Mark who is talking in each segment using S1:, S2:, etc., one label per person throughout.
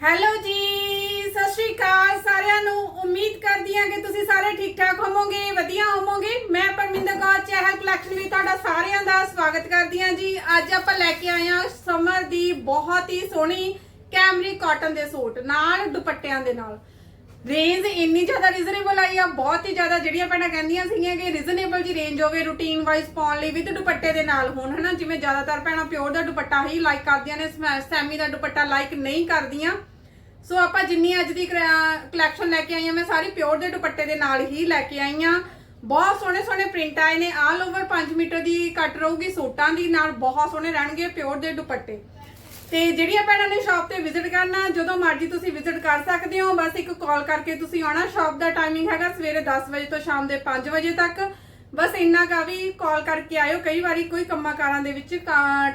S1: Hello ਜੀ, ਸਤਿ ਸ਼੍ਰੀ ਅਕਾਲ ਸਾਰਿਆਂ ਨੂੰ। ਉਮੀਦ ਕਰਦੀ ਹਾਂ ਕਿ ਤੁਸੀਂ ਸਾਰੇ ਠੀਕ ਠਾਕ ਹੋਵੋਗੇ, ਵਧੀਆ ਹੋਵੋਗੇ। ਮੈਂ ਪਰਮਿੰਦਰ ਕੌਰ, ਚਹਿਲ ਕਲੈਕਸ਼ਨ ਵਿੱਚ ਤੁਹਾਡਾ ਸਾਰਿਆਂ ਦਾ ਸਵਾਗਤ ਕਰਦੀ ਹਾਂ ਜੀ। ਅੱਜ ਆਪਾਂ ਲੈ ਕੇ ਆਏ ਹਾਂ ਸਮਰ ਦੀ ਬਹੁਤ ਹੀ ਸੋਹਣੀ ਕੈਮਰੀ ਕਾਟਨ ਦੇ ਸੂਟ, ਨਾਲ ਦੁਪੱਟਿਆਂ ਦੇ ਨਾਲ। ਰੇਂਜ ਇੰਨੀ ਜ਼ਿਆਦਾ ਰੀਜ਼ਨੇਬਲ ਆਈ ਆ, ਬਹੁਤ ਹੀ ਜ਼ਿਆਦਾ ਜਿਹੜੀਆਂ ਭੈਣਾਂ ਕਹਿੰਦੀਆਂ ਸੀਗੀਆਂ ਕਿ ਰੀਜ਼ਨੇਬਲ ਜੀ ਰੇਂਜ ਹੋਵੇ ਰੂਟੀਨ ਵਾਈਜ਼ ਪਾਉਣ ਲਈ ਵਿਦ ਦੁਪੱਟੇ ਦੇ ਨਾਲ ਹੋਣ, ਹਨਾ? ਜਿਵੇਂ ਜ਼ਿਆਦਾਤਰ ਭੈਣਾਂ ਪਿਓਰ ਦਾ ਦੁਪੱਟਾ ਹੀ ਲਾਈਕ ਕਰਦੀਆਂ ਨੇ, ਸੈਮੀ ਦਾ ਦੁਪੱਟਾ ਲਾਈਕ ਨਹੀਂ ਕਰਦੀਆਂ। ਸੋ ਆਪਾਂ ਜਿੰਨੀ ਅੱਜ ਦੀ ਕਲੈਕਸ਼ਨ ਲੈ ਕੇ ਆਈ ਆਈਆਂ ਮੈਂ ਸਾਰੀ ਪਿਓਰ ਦੇ ਦੁਪੱਟੇ ਦੇ ਨਾਲ ਹੀ ਲੈ ਕੇ ਆਈ ਆਈਆਂ ਬਹੁਤ ਸੋਹਣੇ ਸੋਹਣੇ ਪ੍ਰਿੰਟ ਆਏ ਨੇ। ਆਲ ਓਵਰ 5 ਮੀਟਰ ਦੀ ਕੱਟ ਰਹੂਗੀ, ਸੂਟਾਂ ਦੀ ਨਾਲ ਬਹੁਤ ਸੋਹਣੇ ਰਹਿਣਗੇ ਪਿਓਰ ਦੇ ਦੁਪੱਟੇ। ਤੇ ਜਿਹੜੀਆਂ ਭੈਣਾਂ ਨੇ ਸ਼ਾਪ ਤੇ ਵਿਜ਼ਿਟ ਕਰਨਾ, ਜਦੋਂ ਮਰਜ਼ੀ ਤੁਸੀਂ ਵਿਜ਼ਿਟ ਕਰ ਸਕਦੇ ਹੋ। ਬਸ ਇੱਕ ਕਾਲ ਕਰਕੇ ਤੁਸੀਂ ਆਉਣਾ। ਸ਼ਾਪ ਦਾ ਟਾਈਮਿੰਗ ਹੈਗਾ ਸਵੇਰੇ 10 ਵਜੇ ਤੋਂ ਸ਼ਾਮ ਦੇ 5 ਵਜੇ ਤੱਕ। ਬਸ ਇੰਨਾ ਕਾ ਵੀ ਕਾਲ ਕਰਕੇ ਆਇਓ। ਕਈ ਵਾਰੀ ਕੋਈ ਕੰਮਾਂ ਕਾਰਾਂ ਦੇ ਵਿੱਚ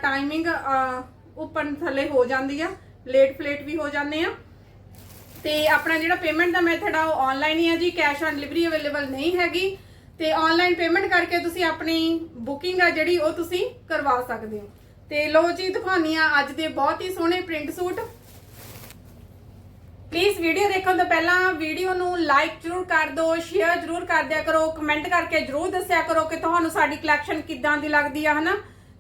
S1: ਟਾਈਮਿੰਗ ਉੱਪਰ ਥੱਲੇ ਹੋ ਜਾਂਦੀ ਆ। ਲੇਟ ਫਲੇਟ ਵੀ ਹੋ ਜਾਂਦੇ ਆ। ਤੇ ਆਪਣਾ ਜਿਹੜਾ ਪੇਮੈਂਟ ਦਾ ਮੈਥਡ ਆ, ਉਹ ਆਨਲਾਈਨ ਹੀ ਆ ਜੀ ਕੈਸ਼ ਔਨ ਡਿਲੀਵਰੀ ਅਵੇਲੇਬਲ ਨਹੀਂ ਹੈਗੀ। ਤੇ ਆਨਲਾਈਨ ਪੇਮੈਂਟ ਕਰਕੇ ਤੁਸੀਂ ਆਪਣੀ ਬੁਕਿੰਗ ਆ ਜਿਹੜੀ, ਉਹ ਤੁਸੀਂ ਕਰਵਾ ਸਕਦੇ ਹੋ। ਤੇ ਲੋ ਜੀ ਦਿਖਾਉਣੀ ਆ ਅੱਜ ਦੇ ਬਹੁਤ ਹੀ ਸੋਹਣੇ ਪ੍ਰਿੰਟ ਸੂਟ ਪਲੀਜ਼ ਵੀਡੀਓ ਦੇਖਣ ਤੋਂ ਪਹਿਲਾਂ ਵੀਡੀਓ ਨੂੰ ਲਾਈਕ ਜਰੂਰ ਕਰ ਦਿਓ ਸ਼ੇਅਰ ਜਰੂਰ ਕਰ ਦਿਆ ਕਰੋ ਕਮੈਂਟ ਕਰਕੇ ਜਰੂਰ ਦੱਸਿਆ ਕਰੋ ਕਿ ਤੁਹਾਨੂੰ ਸਾਡੀ ਕਲੈਕਸ਼ਨ ਕਿੱਦਾਂ ਦੀ ਲੱਗਦੀ ਆ, ਹਨਾ?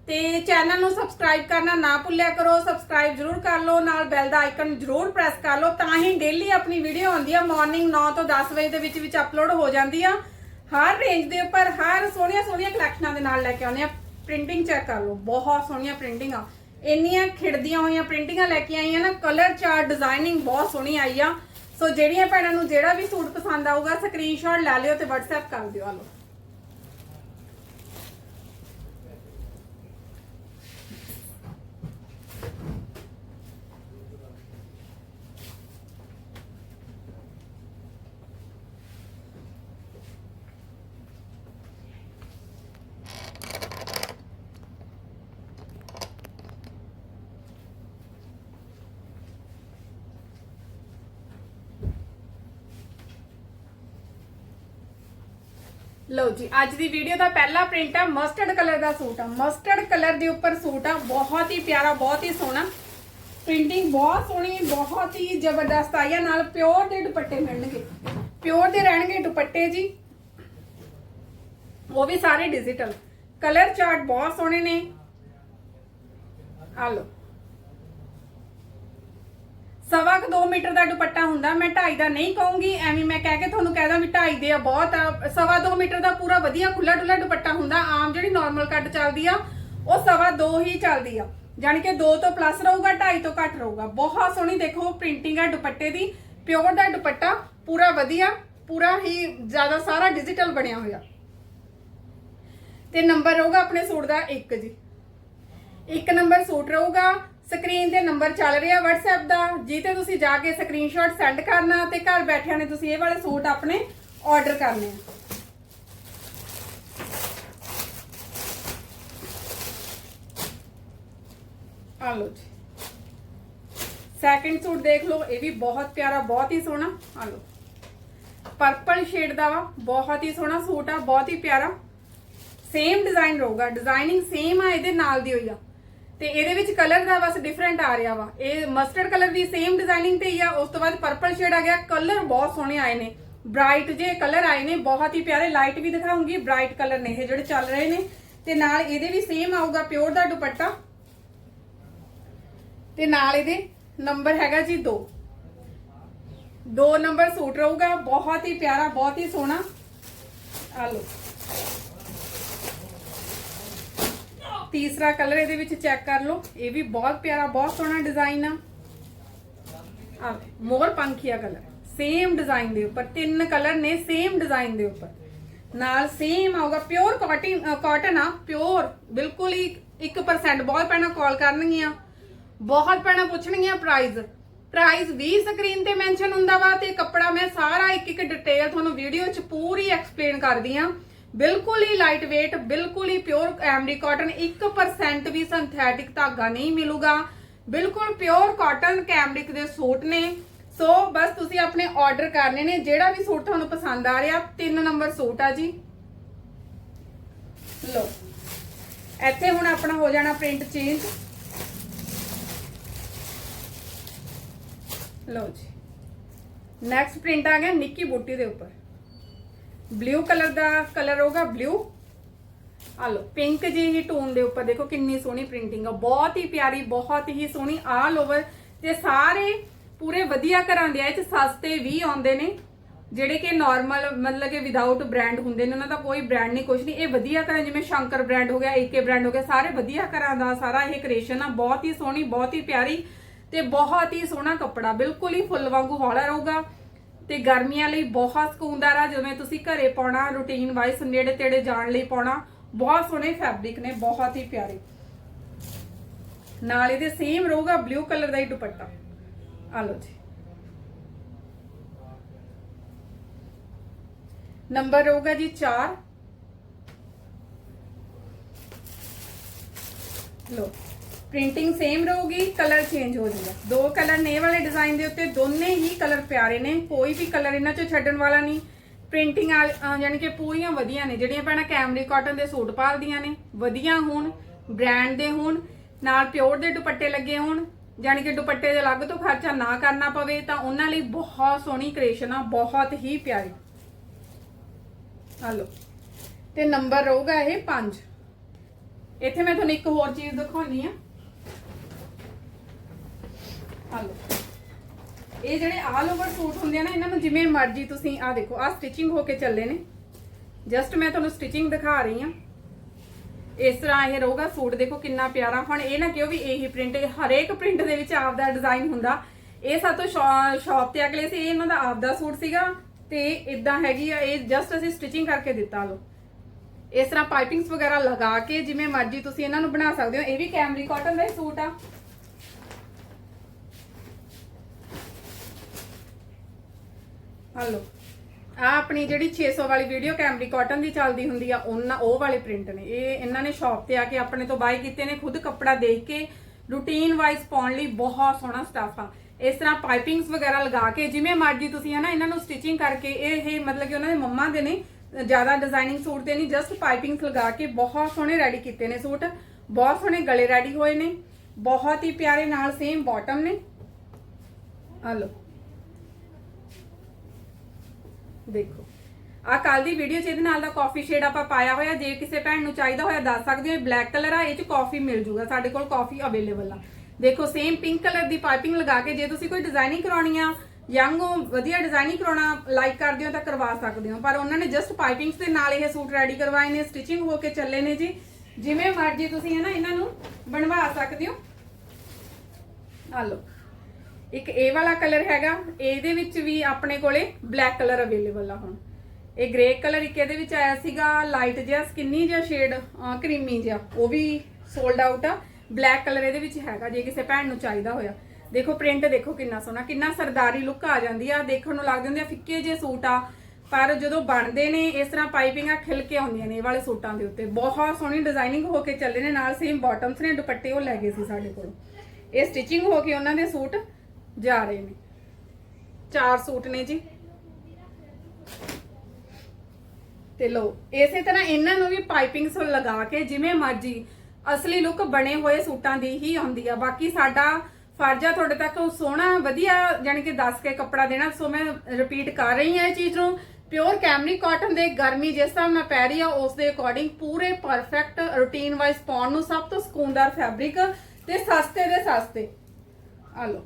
S1: ਤੇ ਚੈਨਲ ਨੂੰ ਸਬਸਕ੍ਰਾਈਬ ਕਰਨਾ ਨਾ ਭੁੱਲਿਆ ਕਰੋ, ਸਬਸਕ੍ਰਾਈਬ ਜਰੂਰ ਕਰ ਲਓ, ਨਾਲ ਬੈਲ ਦਾ ਆਈਕਨ ਜਰੂਰ ਪ੍ਰੈਸ ਕਰ ਲਓ, ਤਾਂ ਹੀ ਡੇਲੀ ਆਪਣੀ ਵੀਡੀਓ ਆਉਂਦੀ ਆ ਮਾਰਨਿੰਗ 9 ਤੋਂ 10 ਵਜੇ ਦੇ ਵਿੱਚ ਵਿੱਚ ਅਪਲੋਡ ਹੋ ਜਾਂਦੀ ਆ। ਹਰ ਰੇਂਜ ਦੇ ਉੱਪਰ, ਹਰ ਸੋਹਣੀਆਂ ਸੋਹਣੀਆਂ ਕਲੈਕਸ਼ਨਾਂ ਦੇ ਨਾਲ ਲੈ ਕੇ ਆਉਂਦੇ ਆ। ਪ੍ਰਿੰਟਿੰਗ ਚੈੱਕ ਕਰ ਲਓ, ਬਹੁਤ ਸੋਹਣੀਆਂ ਪ੍ਰਿੰਟਿੰਗਾਂ ਇੰਨੀਆਂ ਖਿੜਦੀਆਂ ਹੋਈਆਂ ਪ੍ਰਿੰਟਿੰਗਾਂ ਲੈ ਕੇ ਆਈਆਂ ਨਾ ਕਲਰ ਚਾਰਟ ਡਿਜ਼ਾਈਨਿੰਗ ਬਹੁਤ ਸੋਹਣੀ ਆਈ ਆ। ਸੋ ਜਿਹੜੀਆਂ ਭੈਣਾਂ ਨੂੰ ਜਿਹੜਾ ਵੀ ਸੂਟ ਪਸੰਦ ਆਊਗਾ ਸਕਰੀਨਸ਼ਾਟ ਲੈ ਲਿਓ ਤੇ WhatsApp ਕਰ ਦਿਓ ਆ ਲਓ। ਲਓ ਜੀ, ਅੱਜ ਦੀ ਵੀਡੀਓ ਦਾ ਪਹਿਲਾ ਪ੍ਰਿੰਟ ਆ ਮਸਟਰਡ ਕਲਰ ਦਾ ਸੂਟ ਆ। ਮਸਟਰਡ ਕਲਰ ਦੇ ਉੱਪਰ ਸੂਟ ਆ। ਬਹੁਤ ਹੀ ਪਿਆਰਾ, ਬਹੁਤ ਹੀ ਸੋਹਣਾ। ਪ੍ਰਿੰਟਿੰਗ ਬਹੁਤ ਸੋਹਣੀ, ਬਹੁਤ ਹੀ ਜ਼ਬਰਦਸਤ ਆਈ ਨਾਲ ਪਿਓਰ ਦੇ ਦੁਪੱਟੇ ਮਿਲਣਗੇ। ਪਿਓਰ ਦੇ ਰਹਿਣਗੇ ਦੁਪੱਟੇ ਜੀ। ਉਹ ਵੀ ਸਾਰੇ ਡਿਜੀਟਲ ਕਲਰ ਚਾਰਟ ਬਹੁਤ ਸੋਹਣੇ ਨੇ। ਆ ਲਓ। ਸਵਾ ਕੁ 2 ਮੀਟਰ ਦਾ ਦੁਪੱਟਾ ਹੁੰਦਾ, ਮੈਂ 2.5 ਦਾ ਨਹੀਂ ਕਹੂੰਗੀ, ਐਵੇਂ ਮੈਂ ਕਹਿ ਕੇ ਤੁਹਾਨੂੰ ਕਹਿਦਾ ਵੀ 2.5 ਦੇ ਆ ਬਹੁਤ ਆ। ਸਵਾ 2 ਮੀਟਰ ਦਾ ਪੂਰਾ ਵਧੀਆ ਖੁੱਲਾ ਡੁੱਲਾ ਦੁਪੱਟਾ ਹੁੰਦਾ, ਆਮ ਜਿਹੜੀ ਨਾਰਮਲ ਕੱਟ ਚੱਲਦੀ ਆ, ਉਹ ਸਵਾ 2 ਹੀ ਚੱਲਦੀ ਆ। ਜਾਣੀ ਕਿ 2 ਤੋਂ ਪਲੱਸ ਰਹੂਗਾ 2.5 ਤੋਂ ਘੱਟ ਰਹੂਗਾ। ਬਹੁਤ ਸੋਹਣੀ ਦੇਖੋ ਪ੍ਰਿੰਟਿੰਗ ਆ ਦੁਪੱਟੇ ਦੀ ਪਿਓਰ ਦਾ ਦੁਪੱਟਾ, ਪੂਰਾ ਵਧੀਆ, ਪੂਰਾ ਹੀ ਜ਼ਿਆਦਾ ਸਾਰਾ ਡਿਜੀਟਲ ਬਣਿਆ ਹੋਇਆ। ਤੇ ਨੰਬਰ ਰਹੂਗਾ ਆਪਣੇ ਸੂਟ ਦਾ 1 ਜੀ। ਇੱਕ ਨੰਬਰ ਸੂਟ ਰਹੂਗਾ ਸਕਰੀਨ ਤੇ ਨੰਬਰ ਚੱਲ ਰਿਹਾ WhatsApp ਦਾ ਜਿੱਤੇ ਤੁਸੀਂ ਜਾ ਕੇ ਸਕਰੀਨਸ਼ਾਟ ਸੈਂਡ ਕਰਨਾ ਤੇ ਘਰ ਬੈਠਿਆਂ ਨੇ ਤੁਸੀਂ ਇਹ ਵਾਲੇ ਸੂਟ ਆਪਣੇ ਆਰਡਰ ਕਰਨੇ ਆ। ਆ ਲਓ ਜੀ। ਸੈਕਿੰਡ ਸੂਟ ਦੇਖ ਲਓ, ਇਹ ਵੀ ਬਹੁਤ ਪਿਆਰਾ, ਬਹੁਤ ਹੀ ਸੋਹਣਾ। ਆ ਲਓ। ਪਰਪਲ ਸ਼ੇਡ ਦਾ ਵਾ, ਬਹੁਤ ਹੀ ਸੋਹਣਾ ਸੂਟ ਆ, ਬਹੁਤ ਹੀ ਪਿਆਰਾ। ਸੇਮ ਡਿਜ਼ਾਈਨ ਰਹੂਗਾ ਡਿਜ਼ਾਈਨਿੰਗ ਸੇਮ ਆ, ਇਹਦੇ ਨਾਲ ਦੀ ਹੋਈ ਆ। ਤੇ ਇਹਦੇ ਵਿੱਚ ਕਲਰ ਦਾ ਬਸ ਡਿਫਰੈਂਟ ਆ ਰਿਹਾ ਵਾ। ਇਹ ਮਸਟਰਡ ਕਲਰ ਦੀ ਸੇਮ ਡਿਜ਼ਾਈਨਿੰਗ ਤੇ ਹੀ ਆ, ਉਸ ਤੋਂ ਬਾਅਦ ਪਰਪਲ ਸ਼ੇਡ ਆ ਗਿਆ। ਕਲਰ ਬਹੁਤ ਸੋਹਣੇ ਆਏ ਨੇ। ਬ੍ਰਾਈਟ ਜੇ ਕਲਰ ਆਏ ਨੇ, ਬਹੁਤ ਹੀ ਪਿਆਰੇ ਲਾਈਟ ਵੀ ਦਿਖਾਉਂਗੀ। ਬ੍ਰਾਈਟ ਕਲਰ ਨੇ ਇਹ ਜਿਹੜੇ ਚੱਲ ਰਹੇ ਨੇ। ਤੇ ਨਾਲ ਇਹਦੇ ਵੀ ਸੇਮ ਆਊਗਾ ਪਿਓਰ ਦਾ ਦੁਪੱਟਾ। ਤੇ ਨਾਲ ਇਹਦੇ ਨੰਬਰ ਹੈਗਾ ਜੀ 2 ਦੋ ਨੰਬਰ ਸੂਟ ਰਹੂਗਾ। ਬਹੁਤ ਹੀ ਪਿਆਰਾ, ਬਹੁਤ ਹੀ ਸੋਹਣਾ। ਆ ਲਓ। ਤੀਸਰਾ ਕਲਰ ਇਹਦੇ ਵਿੱਚ ਚੈੱਕ ਕਰ ਲਓ। ਇਹ ਵੀ ਬਹੁਤ ਪਿਆਰਾ, ਬਹੁਤ ਸੋਹਣਾ ਡਿਜ਼ਾਈਨ ਆ। ਆ, ਮੋਰ ਪੰਖੀਆ ਕਲਰ। ਸੇਮ ਡਿਜ਼ਾਈਨ ਦੇ ਉੱਪਰ, ਤਿੰਨ ਕਲਰ ਨੇ ਸੇਮ ਡਿਜ਼ਾਈਨ ਦੇ ਉੱਪਰ। ਨਾਲ ਸੇਮ ਆਊਗਾ ਪਿਓਰ ਕਾਟਨ ਕਾਟਨ ਆ ਪਿਓਰ ਬਿਲਕੁਲ ਹੀ 1% ਬਹੁਤ ਪੈਣਾ ਕਾਲ ਕਰਨਗੀਆਂ। ਬਹੁਤ ਪੈਣਾ ਪੁੱਛਣਗੀਆਂ ਪ੍ਰਾਈਸ ਪ੍ਰਾਈਸ ਵੀ ਸਕਰੀਨ ਤੇ ਮੈਂਸ਼ਨ ਹੁੰਦਾ ਵਾ ਤੇ ਕੱਪੜਾ ਮੈਂ ਸਾਰਾ ਇੱਕ ਇੱਕ ਡਿਟੇਲ ਤੁਹਾਨੂੰ ਵੀਡੀਓ 'ਚ ਪੂਰੀ ਐਕਸਪਲੇਨ ਕਰਦੀ ਆ। ਬਿਲਕੁਲ ਹੀ ਲਾਈਟ weight ਬਿਲਕੁਲ ਹੀ ਪਿਓਰ ਐਮਰੀ ਕਾਟਨ 1% ਵੀ ਸਿੰਥੈਟਿਕ ਧਾਗਾ ਨਹੀਂ ਮਿਲੂਗਾ। ਬਿਲਕੁਲ ਪਿਓਰ ਕਾਟਨ ਕੈਮਰਿਕ ਦੇ ਸੂਟ ਨੇ। ਸੋ ਬਸ ਤੁਸੀਂ ਆਪਣੇ ਆਰਡਰ ਕਰਨੇ ਨੇ। ਜਿਹੜਾ ਵੀ ਸੂਟ ਤੁਹਾਨੂੰ ਪਸੰਦ ਆ ਰਿਹਾ, ਤਿੰਨ ਨੰਬਰ ਸੂਟ ਆ ਜੀ। ਲੋ ਇੱਥੇ ਹੁਣ ਆਪਣਾ ਹੋ ਜਾਣਾ ਪ੍ਰਿੰਟ ਚੇਂਜ ਲਓ ਜੀ। ਨੈਕਸਟ ਪ੍ਰਿੰਟ ਆ ਗਿਆ ਨਿੱਕੀ ਬੂਟੀ ਦੇ ਉੱਪਰ। ਬਲੂ ਕਲਰ ਦਾ ਕਲਰ ਹੋਗਾ ਬਲੂ ਆ ਲਓ ਪਿੰਕ ਜਿਹੀ ਟੋਨ ਦੇ ਉੱਪਰ ਦੇਖੋ ਕਿੰਨੀ ਸੋਹਣੀ ਪ੍ਰਿੰਟਿੰਗ ਆ, ਬਹੁਤ ਹੀ ਪਿਆਰੀ, ਬਹੁਤ ਹੀ ਸੋਹਣੀ ਆਲ ਓਵਰ ਤੇ ਸਾਰੇ ਪੂਰੇ ਵਧੀਆ ਘਰਾਂ ਦੇ ਆ, ਇਹ ਚ ਸਸਤੇ ਵੀ ਆਉਂਦੇ ਨੇ, ਜਿਹੜੇ ਕਿ ਨਾਰਮਲ ਮਤਲਬ ਕਿ ਵਿਦਆਊਟ ਬ੍ਰਾਂਡ ਹੁੰਦੇ ਨੇ, ਉਹਨਾਂ ਦਾ ਕੋਈ ਬ੍ਰਾਂਡ ਨਹੀਂ ਕੁਝ ਨਹੀਂ ਇਹ ਵਧੀਆ ਘਰਾਂ, ਜਿਵੇਂ ਸ਼ੰਕਰ ਬ੍ਰਾਂਡ ਹੋ ਗਿਆ ਏਕੇ ਬ੍ਰਾਂਡ ਹੋ ਗਿਆ, ਸਾਰੇ ਵਧੀਆ ਘਰਾਂ ਦਾ ਸਾਰਾ ਇਹ ਕ੍ਰੀਏਸ਼ਨ ਆ, ਬਹੁਤ ਹੀ ਸੋਹਣੀ, ਬਹੁਤ ਹੀ ਪਿਆਰੀ ਤੇ ਬਹੁਤ ਹੀ ਸੋਹਣਾ ਕੱਪੜਾ, ਬਿਲਕੁਲ ਹੀ ਫੁੱਲ ਵਾਂਗੂ ਹੌਲਾ ਰਹੂਗਾ। ਤੇ ਗਰਮੀਆਂ ਲਈ ਬਹੁਤ ਸਕੂਨਦਾਰ ਆ ਜਿਵੇਂ ਤੁਸੀਂ ਘਰੇ ਪਾਉਣਾ ਰੂਟੀਨ ਵਾਈਜ਼ ਨੇੜੇ ਤੇੜੇ ਜਾਣ ਲਈ ਪਾਉਣਾ, ਬਹੁਤ ਸੋਹਣੇ ਫੈਬਰਿਕ ਨੇ, ਬਹੁਤ ਹੀ ਪਿਆਰੇ। ਨਾਲ ਇਹਦੇ ਸੇਮ ਰਹੂਗਾ ਬਲੂ ਕਲਰ ਦਾ ਹੀ ਦੁਪੱਟਾ। ਆ ਲਓ ਜੀ। ਨੰਬਰ ਰਹੂਗਾ ਜੀ 4 ਲੋ ਪ੍ਰਿੰਟਿੰਗ ਸੇਮ ਰਹੂਗੀ ਕਲਰ ਚੇਂਜ ਹੋ ਜਾਊਗਾ। ਦੋ ਕਲਰ ਨੇ ਵਾਲੇ ਡਿਜ਼ਾਈਨ ਦੇ ਉੱਤੇ ਦੋਨੇ ਹੀ ਕਲਰ ਪਿਆਰੇ ਨੇ, ਕੋਈ ਵੀ ਕਲਰ ਇਹਨਾਂ ਚੋਂ ਛੱਡਣ ਵਾਲਾ ਨਹੀਂ। ਪ੍ਰਿੰਟਿੰਗ ਯਾਨੀ ਕਿ ਪੂਰੀਆਂ ਵਧੀਆ ਨੇ, ਜਿਹੜੀਆਂ ਭੈਣਾਂ ਕੈਮਰੀ ਕਾਟਨ ਦੇ ਸੂਟ ਪਾਲਦੀਆਂ ਨੇ, ਵਧੀਆ ਹੋਣ ਬ੍ਰਾਂਡ ਦੇ ਹੋਣ, ਨਾਲ ਪਿਓਰ ਦੇ ਦੁਪੱਟੇ ਲੱਗੇ ਹੋਣ, ਯਾਨੀ ਕਿ ਦੁਪੱਟੇ ਦੇ ਅਲੱਗ ਤੋਂ ਖਰਚਾ ਨਾ ਕਰਨਾ ਪਵੇ, ਤਾਂ ਉਹਨਾਂ ਲਈ ਬਹੁਤ ਸੋਹਣੀ ਕ੍ਰੀਏਸ਼ਨ ਆ, ਬਹੁਤ ਹੀ ਪਿਆਰੀ। ਹਲੋ ਤੇ ਨੰਬਰ ਰਹੂਗਾ ਇਹ 5 ਇੱਥੇ ਮੈਂ ਤੁਹਾਨੂੰ ਇੱਕ ਹੋਰ ਚੀਜ਼ ਦਿਖਾਉਣੀ ਆ। ਹਲੋ ਇਹ ਜਿਹੜੇ ਆਲ ਓਵਰ ਸੂਟ ਹੁੰਦੇ ਆ ਨਾ, ਇਹਨਾਂ ਨੂੰ ਜਿਵੇਂ ਮਰਜ਼ੀ ਤੁਸੀਂ ਆ ਦੇਖੋ ਆ ਸਟਿਚਿੰਗ ਹੋ ਕੇ ਚੱਲੇ ਨੇ। ਜਸਟ ਮੈਂ ਤੁਹਾਨੂੰ ਸਟਿਚਿੰਗ ਦਿਖਾ ਰਹੀ ਆ ਇਸ ਤਰ੍ਹਾਂ ਇਹ ਰਹੂਗਾ ਸੂਟ ਦੇਖੋ ਕਿੰਨਾ ਪਿਆਰਾ। ਹੁਣ ਇਹ ਨਾ ਕਿਉਂ ਵੀ ਇਹੀ ਪ੍ਰਿੰਟ ਹਰੇਕ ਪ੍ਰਿੰਟ ਦੇ ਵਿੱਚ ਆਪਦਾ ਡਿਜ਼ਾਈਨ ਹੁੰਦਾ। ਇਹ ਸਾਤੋਂ ਸ਼ਾਪ ਤੇ ਅਗਲੇ ਸੀ ਇਹਨਾਂ ਦਾ ਆਪਦਾ ਸੂਟ ਸੀਗਾ। ਤੇ ਇਦਾਂ ਹੈਗੀ ਆ, ਇਹ ਜਸਟ ਅਸੀਂ ਸਟਿਚਿੰਗ ਕਰਕੇ ਦਿੱਤਾ ਲੋ ਇਸ ਤਰ੍ਹਾਂ ਪਾਈਪਿੰਗਸ ਵਗੈਰਾ ਲਗਾ ਕੇ ਜਿਵੇਂ ਮਰਜ਼ੀ ਤੁਸੀਂ ਇਹਨਾਂ ਨੂੰ ਬਣਾ ਸਕਦੇ ਹੋ। ਇਹ ਵੀ ਕੈਮਰੀ ਕਾਟਨ ਦਾ ਹੀ ਸੂਟ ਆ। ਹਲੋ। ਆ ਆਪਣੀ ਜਿਹੜੀ 600 ਵਾਲੀ ਵੀਡੀਓ ਕੈਮਰੀ ਕਾਟਨ ਦੀ ਚੱਲਦੀ ਹੁੰਦੀ ਆ, ਉਹਨਾਂ ਉਹ ਵਾਲੇ ਪ੍ਰਿੰਟ ਨੇ। ਇਹ ਇਹਨਾਂ ਨੇ ਸ਼ਾਪ ਤੇ ਆ ਕੇ ਆਪਣੇ ਤੋਂ ਬਾਈ ਕੀਤੇ ਨੇ, ਖੁਦ ਕੱਪੜਾ ਦੇਖ ਕੇ ਰੂਟੀਨ ਵਾਈਜ਼ ਪਾਉਣ ਲਈ ਬਹੁਤ ਸੋਹਣਾ ਸਟਾਫ ਆ। ਇਸ ਤਰ੍ਹਾਂ ਪਾਈਪਿੰਗਸ ਵਗੈਰਾ ਲਗਾ ਕੇ, ਜਿਵੇਂ ਮਰਜ਼ੀ ਤੁਸੀਂ ਹਨਾ ਇਹਨਾਂ ਨੂੰ ਸਟਿਚਿੰਗ ਕਰਕੇ, ਇਹ ਇਹ ਮਤਲਬ ਕਿ ਉਹਨਾਂ ਦੇ ਮੰਮਾ ਦੇ ਨੇ, ਜ਼ਿਆਦਾ ਡਿਜ਼ਾਈਨਿੰਗ ਸੂਟ ਦੇ ਨਹੀਂ ਜਸਟ ਪਾਈਪਿੰਗਸ ਲਗਾ ਕੇ ਬਹੁਤ ਸੋਹਣੇ ਰੈਡੀ ਕੀਤੇ ਨੇ ਸੂਟ। ਬਹੁਤ ਸੋਹਣੇ ਗਲੇ ਰੈਡੀ ਹੋਏ ਨੇ, ਬਹੁਤ ਹੀ ਪਿਆਰੇ ਨਾਲ ਸੇਮ ਬਾਟਮ ਨੇ। ਆ ਲਓ ਦੇਖੋ। ਆ ਕੱਲ ਦੀ ਵੀਡੀਓ ਚ ਇਹਦੇ ਨਾਲ ਦਾ ਕਾਫੀ ਸ਼ੇਡ ਆਪਾਂ ਪਾਇਆ ਹੋਇਆ, ਜੇ ਕਿਸੇ ਭੈਣ ਨੂੰ ਚਾਹੀਦਾ ਹੋਇਆ ਦੱਸ ਸਕਦੇ ਹੋ ਬਲੈਕ ਕਲਰ ਆ, ਇਹ ਚ ਕਾਫੀ ਮਿਲ ਜੂਗਾ, ਸਾਡੇ ਕੋਲ ਕਾਫੀ ਅਵੇਲੇਬਲ ਆ। ਦੇਖੋ ਸੇਮ ਪਿੰਕ ਕਲਰ ਦੀ ਪਾਈਪਿੰਗ ਲਗਾ ਕੇ ਜੇ ਤੁਸੀਂ ਕੋਈ ਡਿਜ਼ਾਈਨਿੰਗ ਕਰਾਉਣੀ ਆ ਯੰਗ ਹੋ, ਵਧੀਆ ਡਿਜ਼ਾਈਨਿੰਗ ਕਰਾਉਣਾ ਲਾਈਕ ਕਰਦੇ ਹੋ ਤਾਂ ਕਰਵਾ ਸਕਦੇ ਹੋ। ਪਰ ਉਹਨਾਂ ਨੇ ਜਸਟ ਪਾਈਪਿੰਗਸ ਦੇ ਨਾਲ ਇਹ ਸੂਟ ਰੈਡੀ ਕਰਵਾਏ ਨੇ ਸਟਿਚਿੰਗ ਹੋ ਕੇ ਚੱਲੇ ਨੇ ਜੀ। ਜਿਵੇਂ ਮਰਜ਼ੀ ਤੁਸੀਂ ਹੈ ਨਾ ਇਹਨਾਂ ਨੂੰ ਬਣਵਾ ਸਕਦੇ ਹੋ। ਆ ਲਓ। ਇੱਕ ਇਹ ਵਾਲਾ ਕਲਰ ਹੈਗਾ, ਇਹਦੇ ਵਿੱਚ ਵੀ ਆਪਣੇ ਕੋਲੇ ਬਲੈਕ ਕਲਰ ਅਵੇਲੇਬਲ ਆ ਹੁਣ। ਇਹ ਗ੍ਰੇ ਕਲਰ ਇੱਕ ਇਹਦੇ ਵਿੱਚ ਆਇਆ ਸੀਗਾ ਲਾਈਟ ਜਿਹਾ ਸਕਿਨੀ ਜਿਹਾ ਸ਼ੇਡ ਕਰੀਮੀ ਜਿਹਾ, ਉਹ ਵੀ ਸੋਲਡ ਆਊਟ ਆ। ਬਲੈਕ ਕਲਰ ਇਹਦੇ ਵਿੱਚ ਹੈਗਾ, ਜੇ ਕਿਸੇ ਭੈਣ ਨੂੰ ਚਾਹੀਦਾ ਹੋਇਆ। ਦੇਖੋ ਪ੍ਰਿੰਟ ਦੇਖੋ ਕਿੰਨਾ ਸੋਹਣਾ, ਕਿੰਨਾ ਸਰਦਾਰੀ ਲੁੱਕ ਆ ਜਾਂਦੀ ਆ। ਦੇਖਣ ਨੂੰ ਲੱਗਦੇ ਹੁੰਦੇ ਆ ਫਿੱਕੇ ਜਿਹੇ ਸੂਟ ਆ, ਪਰ ਜਦੋਂ ਬਣਦੇ ਨੇ, ਇਸ ਤਰ੍ਹਾਂ ਪਾਈਪਿੰਗਾਂ ਖਿਲ ਕੇ ਆਉਂਦੀਆਂ ਨੇ ਇਹ ਵਾਲੇ ਸੂਟਾਂ ਦੇ ਉੱਤੇ। ਬਹੁਤ ਸੋਹਣੀ ਡਿਜ਼ਾਈਨਿੰਗ ਹੋ ਕੇ ਚੱਲੇ ਨੇ, ਨਾਲ ਸੇਮ ਬਾਟਮਸ ਨੇ, ਦੁਪੱਟੇ ਉਹ ਲੈ ਗਏ ਸੀ ਸਾਡੇ ਕੋਲ। ਇਹ ਸਟਿਚਿੰਗ ਹੋ ਕੇ ਉਹਨਾਂ ਦੇ ਸੂਟ ਜਾ ਰਹੇ ਨੇ। ਚਾਰ ਸੂਟ ਨੇ ਜੀ। ਤੇ ਲੋ ਇਸੇ ਤਰ੍ਹਾਂ ਇਹਨਾਂ ਨੂੰ ਵੀ ਪਾਈਪਿੰਗਸ ਲਗਾ ਕੇ ਜਿਵੇਂ ਮਰਜ਼ੀ ਅਸਲੀ ਲੁੱਕ ਬਣੇ ਹੋਏ ਸੂਟਾਂ ਦੀ ਹੀ ਆਉਂਦੀ ਆ। ਬਾਕੀ ਸਾਡਾ ਫਰਜ਼ ਆ ਤੁਹਾਡੇ ਤੱਕ ਉਹ ਸੋਹਣਾ, ਵਧੀਆ ਜਾਨੀ ਕਿ ਦੱਸ ਕੇ ਕੱਪੜਾ ਦੇਣਾ। ਸੋ ਮੈਂ ਰਿਪੀਟ ਕਰ ਰਹੀ ਹਾਂ ਇਹ ਚੀਜ਼ ਨੂੰ। ਪਿਓਰ ਕੈਮਰੀ ਕਾਟਨ ਦੇ ਗਰਮੀ ਜਿਸ ਤਰ੍ਹਾਂ ਮੈਂ ਪੈ ਰਹੀ ਆ, ਉਸ ਦੇ ਅਕੋਰਡਿੰਗ ਪੂਰੇ ਪਰਫੈਕਟ ਰੂਟੀਨ ਵਾਈਜ਼ ਪਾਉਣ ਨੂੰ ਸਭ ਤੋਂ ਸਕੂਨਦਾਰ ਫੈਬਰਿਕ ਤੇ ਸਸਤੇ ਦੇ ਸਸਤੇ। ਆ ਲਓ।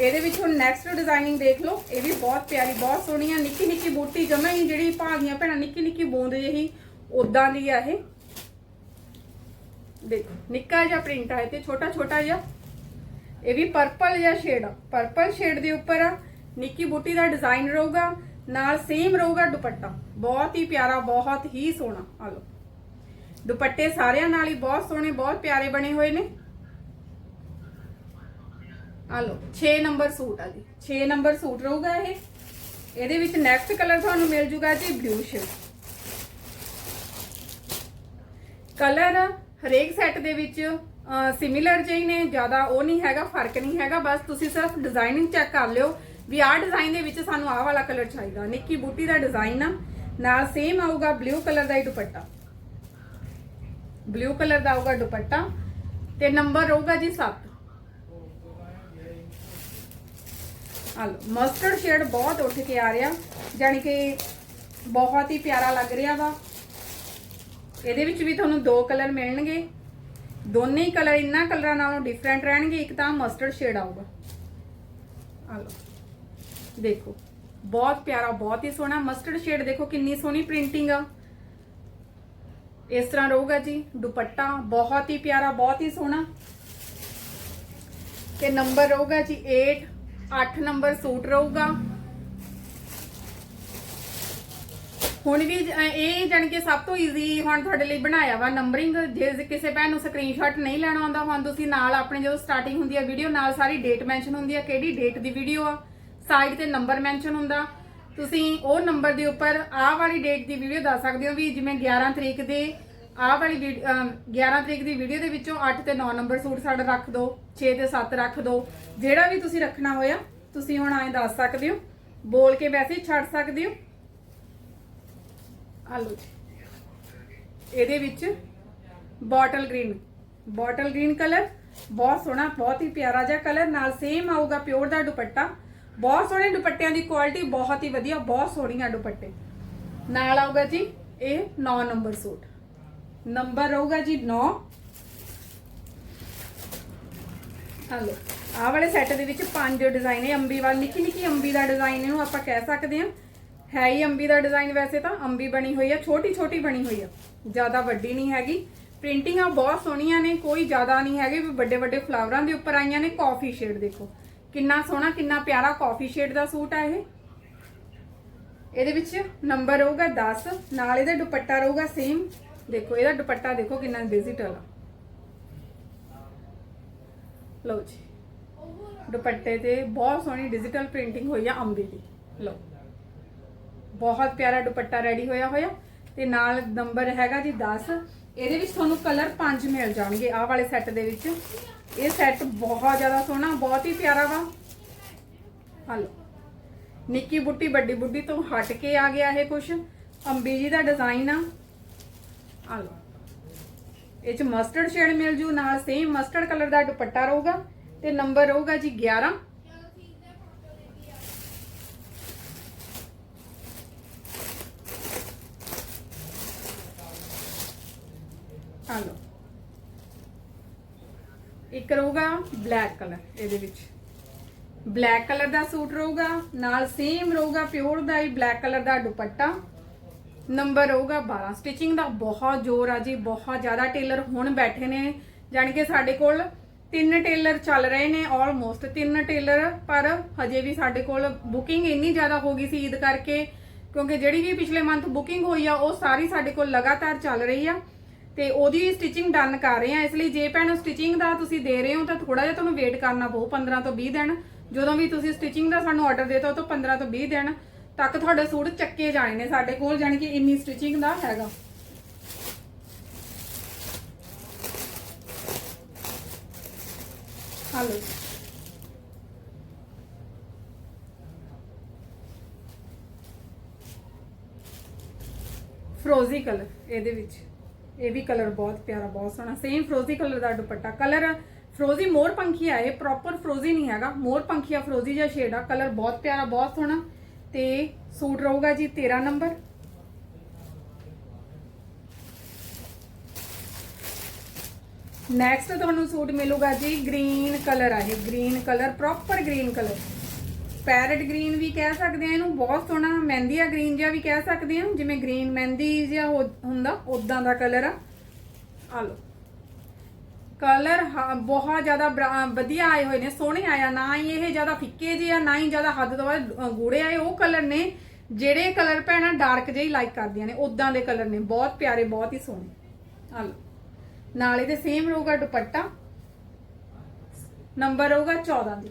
S1: ਇਹਦੇ ਵਿੱਚ ਹੁਣ ਨੈਕਸਟ ਡਿਜ਼ਾਈਨਿੰਗ ਦੇਖ ਲਓ, ਇਹ ਵੀ ਬਹੁਤ ਪਿਆਰੀ, ਬਹੁਤ ਸੋਹਣੀ ਆ ਨਿੱਕੀ ਨਿੱਕੀ ਬੂਟੀ ਜਮਾ ਹੀ ਜਿਹੜੀ ਭਾਗੀਆਂ ਭੈਣਾਂ ਨਿੱਕੀ ਨਿੱਕੀ ਬੂੰਦ ਜਿਹੀ ਉਦਾਂ ਦੀ ਆ ਇਹ। ਦੇਖੋ, ਨਿੱਕਾ ਜਿਹਾ ਪ੍ਰਿੰਟ ਆ ਤੇ ਛੋਟਾ ਛੋਟਾ ਜਿਹਾ। ਇਹ ਵੀ ਪਰਪਲ ਜਿਹਾ ਸ਼ੇਡ ਆ। ਪਰਪਲ ਸ਼ੇਡ ਦੇ ਉੱਪਰ ਆ, ਨਿੱਕੀ ਬੂਟੀ ਦਾ ਡਿਜ਼ਾਈਨ ਰਹੂਗਾ, ਨਾਲ ਸੇਮ ਰਹੂਗਾ ਦੁਪੱਟਾ। ਬਹੁਤ ਹੀ ਪਿਆਰਾ, ਬਹੁਤ ਹੀ ਸੋਹਣਾ। ਆ ਲੋ ਦੁਪੱਟੇ ਸਾਰਿਆਂ ਨਾਲ ਹੀ ਬਹੁਤ ਸੋਹਣੇ, ਬਹੁਤ ਪਿਆਰੇ ਬਣੇ ਹੋਏ ਨੇ। ਆ ਲਓ 6 ਨੰਬਰ ਸੂਟ ਆ ਜੀ। 6 ਨੰਬਰ ਸੂਟ ਰਹੂਗਾ ਇਹ। ਇਹਦੇ ਵਿੱਚ ਨੈਕਸਟ ਕਲਰ ਤੁਹਾਨੂੰ ਮਿਲ ਜੂਗਾ ਜੀ ਬਲੂ ਸ਼ੇਡ ਕਲਰ ਹਰੇਕ ਸੈੱਟ ਦੇ ਵਿੱਚ ਸਿਮਿਲਰ ਜਿਹੇ ਨੇ, ਜ਼ਿਆਦਾ ਉਹ ਨਹੀਂ ਹੈਗਾ, ਫ਼ਰਕ ਨਹੀਂ ਹੈਗਾ। ਬਸ ਤੁਸੀਂ ਸਿਰਫ ਡਿਜ਼ਾਈਨਿੰਗ ਚੈੱਕ ਕਰ ਲਿਓ ਵੀ ਆਹ ਡਿਜ਼ਾਈਨ ਦੇ ਵਿੱਚ ਸਾਨੂੰ ਆਹ ਵਾਲਾ ਕਲਰ ਚਾਹੀਦਾ। ਨਿੱਕੀ ਬੂਟੀ ਦਾ ਡਿਜ਼ਾਈਨ ਆ, ਨਾਲ ਸੇਮ ਆਊਗਾ ਬਲੂ ਕਲਰ ਦਾ ਹੀ ਦੁਪੱਟਾ। ਬਲੂ ਕਲਰ ਦਾ ਆਊਗਾ ਦੁਪੱਟਾ। ਤੇ ਨੰਬਰ ਰਹੂਗਾ ਜੀ 7 ਆ ਲਓ ਮਸਟਰਡ ਸ਼ੇਡ ਬਹੁਤ ਉੱਠ ਕੇ ਆ ਰਿਹਾ ਜਾਨੀ ਕਿ ਬਹੁਤ ਹੀ ਪਿਆਰਾ ਲੱਗ ਰਿਹਾ ਵਾ। ਇਹਦੇ ਵਿੱਚ ਵੀ ਤੁਹਾਨੂੰ ਦੋ ਕਲਰ ਮਿਲਣਗੇ। ਦੋਨੇ ਹੀ ਕਲਰ ਇੰਨਾ ਕਲਰਾਂ ਨਾਲੋਂ ਡਿਫਰੈਂਟ ਰਹਿਣਗੇ, ਇੱਕ ਤਾਂ ਮਸਟਰਡ ਸ਼ੇਡ ਆਊਗਾ। ਆ ਲਓ, ਦੇਖੋ, ਬਹੁਤ ਪਿਆਰਾ, ਬਹੁਤ ਹੀ ਸੋਹਣਾ ਮਸਟਰਡ ਸ਼ੇਡ ਦੇਖੋ ਕਿੰਨੀ ਸੋਹਣੀ ਪ੍ਰਿੰਟਿੰਗ ਆ। ਇਸ ਤਰ੍ਹਾਂ ਰਹੂਗਾ ਜੀ, ਦੁਪੱਟਾ ਬਹੁਤ ਹੀ ਪਿਆਰਾ, ਬਹੁਤ ਹੀ ਸੋਹਣਾ। ਤੇ ਨੰਬਰ ਰਹੂਗਾ ਜੀ 8 8 ਨੰਬਰ ਸੂਟ ਰਹੂਗਾ। ਹੁਣ ਵੀ ਇਹ ਜਾਣੀ ਕਿ ਸਭ ਤੋਂ ਈਜ਼ੀ ਹੁਣ ਤੁਹਾਡੇ ਲਈ ਬਣਾਇਆ ਵਾ ਨੰਬਰਿੰਗ ਜੇ ਕਿਸੇ ਭੈਣ ਨੂੰ ਸਕਰੀਨਸ਼ਾਟ ਨਹੀਂ ਲੈਣਾ ਆਉਂਦਾ, ਹੁਣ ਤੁਸੀਂ ਨਾਲ ਆਪਣੇ ਜਦੋਂ ਸਟਾਰਟਿੰਗ ਹੁੰਦੀ ਆ ਵੀਡੀਓ ਨਾਲ ਸਾਰੀ ਡੇਟ ਮੈਂਸ਼ਨ ਹੁੰਦੀ ਆ, ਕਿਹੜੀ ਡੇਟ ਦੀ ਵੀਡੀਓ ਆ ਸਾਈਡ ਤੇ ਨੰਬਰ ਮੈਂਸ਼ਨ ਹੁੰਦਾ। ਤੁਸੀਂ ਉਹ ਨੰਬਰ ਦੇ ਉੱਪਰ ਆਹ ਵਾਲੀ ਡੇਟ ਦੀ ਵੀਡੀਓ ਦੱਸ ਸਕਦੇ ਹੋ ਵੀ ਜਿਵੇਂ 11 ਤਰੀਕ ਦੇ ਆਹ ਵਾਲੀ ਵੀਡ- ਅਮ 11 ਤਰੀਕ ਦੀ ਵੀਡੀਓ ਦੇ ਵਿੱਚੋਂ 8 ਤੇ 9 ਨੰਬਰ ਸੂਟ ਸਾਡਾ ਰੱਖ ਦਿਓ 6 ਤੇ 7 ਰੱਖ ਦਿਓ ਜਿਹੜਾ ਵੀ ਤੁਸੀਂ ਰੱਖਣਾ ਹੋਇਆ, ਤੁਸੀਂ ਹੁਣ ਐਂ ਦੱਸ ਸਕਦੇ ਹੋ। ਬੋਲ ਕੇ ਵੈਸੇ ਹੀ ਛੱਡ ਸਕਦੇ ਹੋ। ਆ ਲਓ ਜੀ। ਇਹਦੇ ਵਿੱਚ bottle green bottle green colour ਬਹੁਤ ਸੋਹਣਾ, ਬਹੁਤ ਹੀ ਪਿਆਰਾ ਜਿਹਾ ਕਲਰ ਨਾਲ ਸੇਮ ਆਊਗਾ ਪਿਓਰ ਦਾ ਦੁਪੱਟਾ। ਬਹੁਤ ਸੋਹਣੇ ਦੁਪੱਟਿਆਂ ਦੀ ਕੁਆਲਿਟੀ ਬਹੁਤ ਹੀ ਵਧੀਆ, ਬਹੁਤ ਸੋਹਣੀਆਂ ਦੁਪੱਟੇ। ਨਾਲ ਆਊਗਾ ਜੀ ਇਹ 9 ਨੰਬਰ ਸੂਟ। ਨੰਬਰ ਰਹੂਗਾ ਜੀ 9 ਹਲੋ ਆਹ ਵਾਲੇ ਸੈੱਟ ਦੇ ਵਿੱਚ ਪੰਜ ਡਿਜ਼ਾਈਨ ਹੈ ਅੰਬੀ ਵਾਲੀ, ਨਿੱਕੀ ਨਿੱਕੀ ਅੰਬੀ ਦਾ ਡਿਜ਼ਾਈਨ ਇਹਨੂੰ ਆਪਾਂ ਕਹਿ ਸਕਦੇ ਹਾਂ। ਹੈ ਹੀ ਅੰਬੀ ਦਾ ਡਿਜ਼ਾਈਨ ਵੈਸੇ ਤਾਂ, ਅੰਬੀ ਬਣੀ ਹੋਈ ਆ, ਛੋਟੀ ਛੋਟੀ ਬਣੀ ਹੋਈ ਆ, ਜ਼ਿਆਦਾ ਵੱਡੀ ਨਹੀਂ ਹੈਗੀ। ਪ੍ਰਿੰਟਿੰਗਾਂ ਬਹੁਤ ਸੋਹਣੀਆਂ ਨੇ, ਕੋਈ ਜ਼ਿਆਦਾ ਨਹੀਂ ਹੈਗੇ, ਵੀ ਵੱਡੇ ਵੱਡੇ ਫਲਾਵਰਾਂ ਦੇ ਉੱਪਰ ਆਈਆਂ ਨੇ ਕਾਫੀ ਸ਼ੇਡ ਦੇਖੋ। ਕਿੰਨਾ ਸੋਹਣਾ, ਕਿੰਨਾ ਪਿਆਰਾ ਕਾਫੀ ਸ਼ੇਡ ਦਾ ਸੂਟ ਆ ਇਹ। ਇਹਦੇ ਵਿੱਚ ਨੰਬਰ ਰਹੂਗਾ 10 ਨਾਲ ਇਹਦਾ ਦੁਪੱਟਾ ਰਹੂਗਾ ਸੇਮ ਦੇਖੋ, ਇਹਦਾ ਦੁਪੱਟਾ ਦੇਖੋ ਕਿੰਨਾ ਡਿਜੀਟਲ ਆ। ਲਓ ਜੀ। ਦੁਪੱਟੇ ਤੇ ਬਹੁਤ ਸੋਹਣੀ ਡਿਜੀਟਲ ਪ੍ਰਿੰਟਿੰਗ ਹੋਈ ਆ ਅੰਬੀ ਦੀ। ਲਓ। ਬਹੁਤ ਪਿਆਰਾ ਦੁਪੱਟਾ ਰੈਡੀ ਹੋਇਆ ਹੋਇਆ। ਤੇ ਨਾਲ ਨੰਬਰ ਹੈਗਾ ਜੀ 10 ਇਹਦੇ ਵਿੱਚ ਤੁਹਾਨੂੰ ਕਲਰ 5 ਮਿਲ ਜਾਣਗੇ ਆਹ ਵਾਲੇ ਸੈੱਟ ਦੇ ਵਿੱਚ। ਇਹ ਸੈੱਟ ਬਹੁਤ ਜ਼ਿਆਦਾ ਸੋਹਣਾ, ਬਹੁਤ ਹੀ ਪਿਆਰਾ ਵਾ। ਹਲੋ ਨਿੱਕੀ ਬੁੱਟੀ ਵੱਡੀ ਬੁੱਟੀ ਤੋਂ ਹਟ ਕੇ ਆ ਗਿਆ ਇਹ ਕੁਛ। ਅੰਬੀ ਜੀ ਦਾ ਡਿਜ਼ਾਈਨ ਆ। ਆ ਲਓ। ਇਹ ਚ ਮਸਟਰਡ ਸ਼ੇਡ ਮਿਲ ਜੂ, ਨਾਲ ਸੇਮ ਮਸਟਰਡ ਕਲਰ ਦਾ ਦੁਪੱਟਾ ਰਹੂਗਾ ਤੇ ਨੰਬਰ ਰਹੂਗਾ ਜੀ 11 ਆ ਲਓ। ਇੱਕ ਰਹੂਗਾ ਬਲੈਕ ਕਲਰ ਇਹਦੇ ਵਿੱਚ। ਬਲੈਕ ਕਲਰ ਦਾ ਸੂਟ ਰਹੂਗਾ, ਨਾਲ ਸੇਮ ਰਹੂਗਾ ਪਿਓਰ ਦਾ ਹੀ ਬਲੈਕ ਕਲਰ ਦਾ ਦੁਪੱਟਾ। ਨੰਬਰ ਰਹੂਗਾ 12 ਸਟਿਚਿੰਗ ਦਾ ਬਹੁਤ ਜ਼ੋਰ ਆ ਜੀ, ਬਹੁਤ ਜ਼ਿਆਦਾ ਟੇਲਰ ਹੁਣ ਬੈਠੇ ਨੇ। ਜਾਣੀ ਕਿ ਸਾਡੇ ਕੋਲ ਤਿੰਨ ਟੇਲਰ ਚੱਲ ਰਹੇ ਨੇ ਆਲਮੋਸਟ ਤਿੰਨ ਟੇਲਰ, ਪਰ ਹਜੇ ਵੀ ਸਾਡੇ ਕੋਲ ਬੁਕਿੰਗ ਇੰਨੀ ਜ਼ਿਆਦਾ ਹੋ ਗਈ ਸੀ ਈਦ ਕਰਕੇ, ਕਿਉਂਕਿ ਜਿਹੜੀ ਵੀ ਪਿਛਲੇ ਮੰਥ ਬੁਕਿੰਗ ਹੋਈ ਆ, ਉਹ ਸਾਰੀ ਸਾਡੇ ਕੋਲ ਲਗਾਤਾਰ ਚੱਲ ਰਹੀ ਆ। ਤੇ ਉਹਦੀ ਸਟਿਚਿੰਗ ਡਨ ਕਰ ਰਹੇ ਆ, ਇਸ ਲਈ ਜੇ ਭੈਣ ਸਟਿਚਿੰਗ ਦਾ ਤੁਸੀਂ ਦੇ ਰਹੇ ਹੋ, ਤਾਂ ਥੋੜਾ ਜਿਹਾ ਤੁਹਾਨੂੰ ਵੇਟ ਕਰਨਾ ਪਊ 15 ਤੋਂ 20 ਦਿਨ। ਜਦੋਂ ਵੀ ਤੁਸੀਂ ਸਟਿਚਿੰਗ ਦਾ ਸਾਨੂੰ ਆਰਡਰ ਦੇਤਾ ਉਹ ਤੋਂ 15 ਤੋਂ 20 ਦਿਨ। ਤੱਕ ਤੁਹਾਡੇ ਸੂਟ ਚੱਕੇ ਜਾਣੇ ਨੇ ਸਾਡੇ ਕੋਲ, ਜਾਣੀ ਕਿ ਇੰਨੀ ਸਟਿਚਿੰਗ ਦਾ ਹੈਗਾ। ਹਲੋ। ਫਰੋਜ਼ੀ ਕਲਰ ਇਹਦੇ ਵਿੱਚ। ਇਹ ਵੀ ਕਲਰ ਬਹੁਤ ਪਿਆਰਾ, ਬਹੁਤ ਸੋਹਣਾ। ਸੇਮ ਫਰੋਜ਼ੀ ਕਲਰ ਦਾ ਦੁਪੱਟਾ। ਕਲਰ ਫਰੋਜ਼ੀ ਮੋਰ ਆ, ਇਹ ਪ੍ਰੋਪਰ ਫਰੋਜ਼ੀ ਨਹੀਂ ਹੈਗਾ। ਮੋਰ ਪੰਖੀਆ ਫਰੋਜ਼ੀ ਜਿਹਾ ਸ਼ੇਡ ਆ। ਕਲਰ ਬਹੁਤ ਪਿਆਰਾ, ਬਹੁਤ ਸੋਹਣਾ। ਤੇ ਸੂਟ ਰਹੂਗਾ ਜੀ 13 ਨੰਬਰ। ਨੈਕਸਟ ਤੁਹਾਨੂੰ ਸੂਟ ਮਿਲੂਗਾ ਜੀ ਗ੍ਰੀਨ ਕਲਰ ਆ ਇਹ green colour proper green colour parrot green ਵੀ ਕਹਿ ਸਕਦੇ ਆ ਇਹਨੂੰ, ਬਹੁਤ ਸੋਹਣਾ ਮਹਿੰਦੀਆ ਗ੍ਰੀਨ ਜਿਹਾ ਵੀ ਕਹਿ ਸਕਦੇ ਆ ਜਿਵੇਂ ਗ੍ਰੀਨ ਮਹਿੰਦੀ ਜਿਹਾ ਹੁੰਦਾ ਉਦਾਂ ਦਾ ਕਲਰ ਆ। ਆ ਲਓ। ਕਲਰ ਬਹੁਤ ਜ਼ਿਆਦਾ ਬਰਾ- ਵਧੀਆ ਆਏ ਹੋਏ ਨੇ ਸੋਹਣੇ ਆਇਆ ਨਾ ਹੀ ਇਹ ਜ਼ਿਆਦਾ ਫਿੱਕੇ ਜਿਹੇ ਆ ਨਾ ਹੀ ਜ਼ਿਆਦਾ ਹੱਦ ਤੋਂ ਵੱਧ ਅ, ਗੂੜੇ ਆਏ। ਉਹ ਕਲਰ ਨੇ ਜਿਹੜੇ ਕਲਰ ਭੈਣਾਂ ਡਾਰਕ ਜਿਹੇ ਲਾਈਕ ਕਰਦੀਆਂ ਨੇ ਉਦਾਂ ਦੇ ਕਲਰ ਨੇ। ਬਹੁਤ ਪਿਆਰੇ ਬਹੁਤ ਹੀ ਸੋਹਣੇ। ਆ ਲਓ। ਨਾਲ ਇਹਦੇ ਸੇਮ ਰਹੂਗਾ ਦੁਪੱਟਾ। ਨੰਬਰ ਰਹੂਗਾ 14 ਦੀ।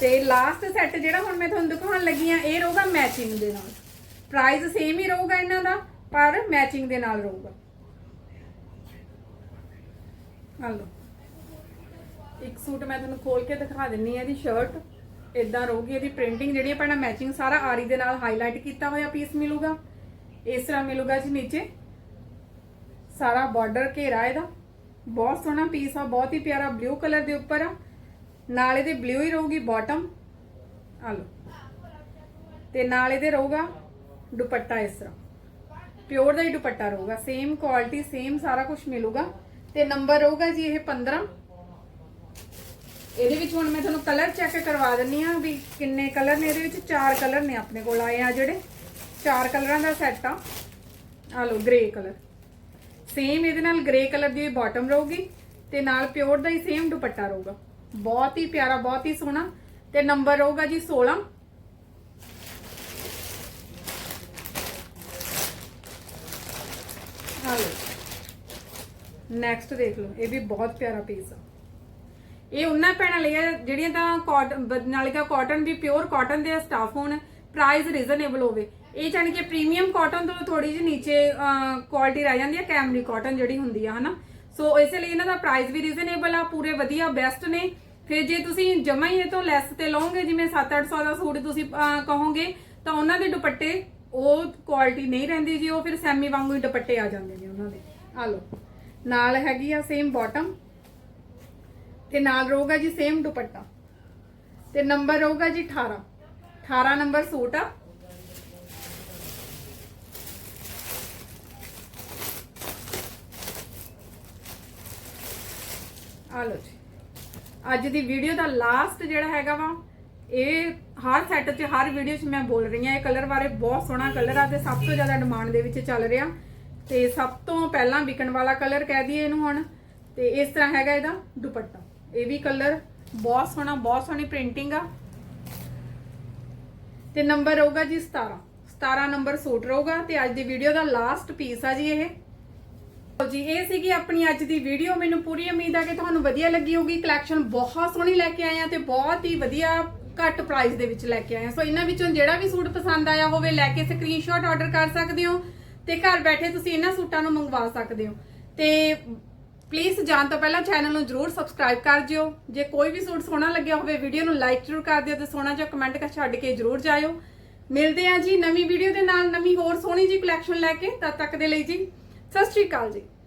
S1: ਤੇ ਲਾਸਟ ਸੈੱਟ ਜਿਹੜਾ ਹੁਣ ਮੈਂ ਤੁਹਾਨੂੰ ਦਿਖਾਉਣ ਲੱਗੀ ਆ ਇਹ ਰਹੂਗਾ ਮੈਚਿੰਗ ਦੇ ਨਾਲ। ਪ੍ਰਾਈਸ ਸੇਮ ਹੀ ਰਹੂਗਾ ਇਹਨਾਂ ਦਾ ਪਰ ਮੈਚਿੰਗ ਦੇ ਨਾਲ ਰਹੂਗਾ। ਆ ਲਓ। ਇੱਕ ਸੂਟ ਮੈਂ ਤੁਹਾਨੂੰ ਖੋਲ ਕੇ ਦਿਖਾ ਦਿੰਨੀ ਆ ਇਹਦੀ ਸ਼ਰਟ ਇਦਾਂ ਰਹੂਗੀ, ਇਹਦੀ ਪ੍ਰਿੰਟਿੰਗ ਜਿਹੜੀ ਆਪਣਾ ਮੈਚਿੰਗ ਸਾਰਾ ਆਰੀ ਦੇ ਨਾਲ ਹਾਈਲਾਈਟ ਕੀਤਾ ਹੋਇਆ ਪੀਸ ਮਿਲੂਗਾ। ਇਸ ਤਰ੍ਹਾਂ ਮਿਲੂਗਾ ਜੀ ਨੀਚੇ। ਸਾਰਾ ਬਾਰਡਰ ਘੇਰਾ ਇਹਦਾ। ਬਹੁਤ ਸੋਹਣਾ ਪੀਸ ਆ, ਬਹੁਤ ਹੀ ਪਿਆਰਾ ਬਲੂ ਕਲਰ ਦੇ ਉੱਪਰ ਆ। ਨਾਲ ਇਹਦੇ ਬਲੂ ਹੀ ਰਹੂਗੀ ਬਾਟਮ ਆ ਲਓ। ਤੇ ਨਾਲ ਇਹਦੇ ਰਹੂਗਾ ਦੁਪੱਟਾ ਇਸ ਤਰ੍ਹਾਂ। ਪਿਓਰ ਦਾ ਹੀ ਦੁਪੱਟਾ ਰਹੂਗਾ। ਸੇਮ ਕੁਆਲਿਟੀ ਸੇਮ ਸਾਰਾ ਕੁਝ ਮਿਲੂਗਾ। ਤੇ ਨੰਬਰ ਰਹੂਗਾ ਜੀ ਇਹ 15 ਇਹਦੇ ਵਿੱਚ ਹੁਣ ਮੈਂ ਤੁਹਾਨੂੰ ਕਲਰ ਚੈੱਕ ਕਰਵਾ ਦਿੰਨੀ ਆ ਵੀ ਕਿੰਨੇ ਕਲਰ ਨੇ, ਇਹਦੇ ਵਿੱਚ ਚਾਰ ਕਲਰ ਨੇ ਆਪਣੇ ਕੋਲ ਆਏ ਆ ਜਿਹੜੇ। ਚਾਰ ਕਲਰਾਂ ਦਾ ਸੈੱਟ ਆ। ਆ ਲਓ ਗ੍ਰੇ ਕਲਰ ਸੇਮ ਇਹਦੇ ਨਾਲ ਗ੍ਰੇ ਕਲਰ ਦੀ ਬਾਟਮ ਰਹੂਗੀ ਤੇ ਨਾਲ ਪਿਓਰ ਦਾ ਹੀ ਸੇਮ ਦੁਪੱਟਾ ਰਹੂਗਾ। ਬਹੁਤ ਹੀ ਪਿਆਰਾ, ਬਹੁਤ ਹੀ ਸੋਹਣਾ। ਤੇ ਨੰਬਰ ਰਹੂਗਾ ਜੀ 16 ਆ ਨੈਕਸਟ ਦੇਖ ਲਓ, ਇਹ ਵੀ ਬਹੁਤ ਪਿਆਰਾ ਪੀਸ ਆ। ਇਹ ਉਹਨਾਂ ਪੈਣਾ ਲਈ ਜਿਹੜੀਆਂ ਤਾਂ ਕਾਟਨ ਨਾਲੇ ਦਾ ਕਾਟਨ ਵੀ ਪਿਓਰ ਕਾਟਨ ਦੇ ਸਟਾਫ ਹੋਣ ਪ੍ਰਾਈਸ ਰੀਜ਼ਨੇਬਲ ਹੋਵੇ। ਇਹ ਜਾਣੀ ਕਿ ਪ੍ਰੀਮੀਅਮ ਕਾਟਨ ਤੋਂ ਥੋੜੀ ਜਿਹੀ ਨੀਚੇ ਕੁਆਲਿਟੀ ਰਹਿ ਜਾਂਦੀ ਹੈ ਕੈਮਰੀ ਕਾਟਨ ਜਿਹੜੀ ਹੁੰਦੀ ਆ, ਹਨਾ? ਸੋ ਇਸੇ ਲਈ ਇਹਨਾਂ ਦਾ ਪ੍ਰਾਈਸ ਵੀ ਰੀਜ਼ਨੇਬਲ ਆ, ਪੂਰੇ ਵਧੀਆ ਬੈਸਟ ਨੇ। ਫਿਰ ਜੇ ਤੁਸੀਂ ਜਮਾ ਹੀ ਇਹ ਤੋਂ ਲੈਸ ਤੇ ਲਓਗੇ, ਜਿਵੇਂ 7-800 ਦਾ ਸੂਟ ਤੁਸੀਂ ਕਹੋਗੇ, ਤਾਂ ਉਹਨਾਂ ਦੇ ਦੁਪੱਟੇ ਉਹ ਕੁਆਲਿਟੀ ਨਹੀਂ ਰਹਿੰਦੀ ਜੀ, ਉਹ ਫਿਰ ਸੈਮੀ ਵਾਂਗੂ ਹੀ ਦੁਪੱਟੇ ਆ ਜਾਂਦੇ ਨੇ ਉਹਨਾਂ ਦੇ। ਆ ਲਓ। ਨਾਲ ਹੈਗੀ ਆ ਸੇਮ ਬਾਟਮ ਤੇ ਨਾਲ ਰਹੂਗਾ ਜੀ ਸੇਮ ਦੁਪੱਟਾ। ਤੇ ਨੰਬਰ ਰਹੂਗਾ ਜੀ 18 18 ਨੰਬਰ ਸੂਟ ਆ। ਆ ਲਓ ਜੀ। ਅੱਜ ਦੀ ਵੀਡੀਓ ਦਾ ਲਾਸਟ ਜਿਹੜਾ ਹੈਗਾ ਵਾ, ਇਹ ਹਰ ਸੈੱਟ 'ਚ, ਹਰ ਵੀਡੀਓ 'ਚ ਮੈਂ ਬੋਲ ਰਹੀ ਹਾਂ, ਇਹ ਕਲਰ ਬਾਰੇ ਬਹੁਤ ਸੋਹਣਾ ਕਲਰ ਆ ਤੇ ਸਭ ਤੋਂ ਜ਼ਿਆਦਾ ਡਿਮਾਂਡ ਦੇ ਵਿੱਚ ਚੱਲ ਰਿਹਾ। ਤੇ ਸਭ ਤੋਂ ਪਹਿਲਾਂ ਵਿਕਣ ਵਾਲਾ ਕਲਰ ਕਹਿ ਦਈਏ ਇਹਨੂੰ ਹੁਣ, ਤੇ ਇਸ ਤਰ੍ਹਾਂ ਹੈਗਾ ਇਹਦਾ ਦੁਪੱਟਾ। ਇਹ ਵੀ ਕਲਰ ਬਹੁਤ ਸੋਹਣਾ, ਬਹੁਤ ਸੋਹਣੀ ਪ੍ਰਿੰਟਿੰਗ ਆ। ਤੇ ਨੰਬਰ ਰਹੂਗਾ ਜੀ 17 17 ਨੰਬਰ ਸੂਟ ਰਹੂਗਾ ਤੇ ਅੱਜ ਦੀ ਵੀਡੀਓ ਦਾ ਲਾਸਟ ਪੀਸ ਆ ਜੀ ਇਹ। ਲਓ ਜੀ, ਇਹ ਸੀਗੀ ਆਪਣੀ ਅੱਜ ਦੀ ਵੀਡੀਓ। ਮੈਨੂੰ ਪੂਰੀ ਉਮੀਦ ਆ ਕਿ ਤੁਹਾਨੂੰ ਵਧੀਆ ਲੱਗੀ ਹੋਗੀ ਕਲੈਕਸ਼ਨ ਬਹੁਤ ਸੋਹਣੀ ਲੈ ਕੇ ਆਏ ਆ ਤੇ ਬਹੁਤ ਹੀ ਵਧੀਆ ਘੱਟ ਪ੍ਰਾਈਸ ਦੇ ਵਿੱਚ ਲੈ ਕੇ ਆਏ ਆ। ਸੋ ਇਹਨਾਂ ਵਿੱਚੋਂ ਜਿਹੜਾ ਵੀ ਸੂਟ ਪਸੰਦ ਆਇਆ ਹੋਵੇ, ਲੈ ਕੇ ਸਕਰੀਨਸ਼ਾਟ ਆਰਡਰ ਕਰ ਸਕਦੇ ਹੋ। ਤੇ ਘਰ ਬੈਠੇ ਤੁਸੀਂ ਇਹਨਾਂ ਸੂਟਾਂ ਨੂੰ ਮੰਗਵਾ ਸਕਦੇ ਹੋ। ਤੇ ਪਲੀਜ਼ ਜਾਣ ਤੋਂ ਪਹਿਲਾਂ ਚੈਨਲ ਨੂੰ ਜਰੂਰ ਸਬਸਕ੍ਰਾਈਬ ਕਰ ਜਿਓ। ਜੇ ਕੋਈ ਵੀ ਸੂਟ ਸੋਹਣਾ ਲੱਗਿਆ ਹੋਵੇ ਵੀਡੀਓ ਨੂੰ ਲਾਈਕ ਜਰੂਰ ਕਰ ਦਿਓ ਤੇ ਸੋਹਣਾ ਜਿਹਾ ਕਮੈਂਟ ਕਰ ਛੱਡ ਕੇ ਜਰੂਰ ਜਾਇਓ। ਮਿਲਦੇ ਹਾਂ ਜੀ ਨਵੀਂ ਵੀਡੀਓ ਦੇ ਨਾਲ ਨਵੀਂ ਹੋਰ ਸੋਹਣੀ ਜੀ ਕਲੈਕਸ਼ਨ ਲੈ ਕੇ। ਤਦ ਤੱਕ ਦੇ ਲਈ ਜੀ, ਸਤਿ ਸ਼੍ਰੀ ਅਕਾਲ ਜੀ।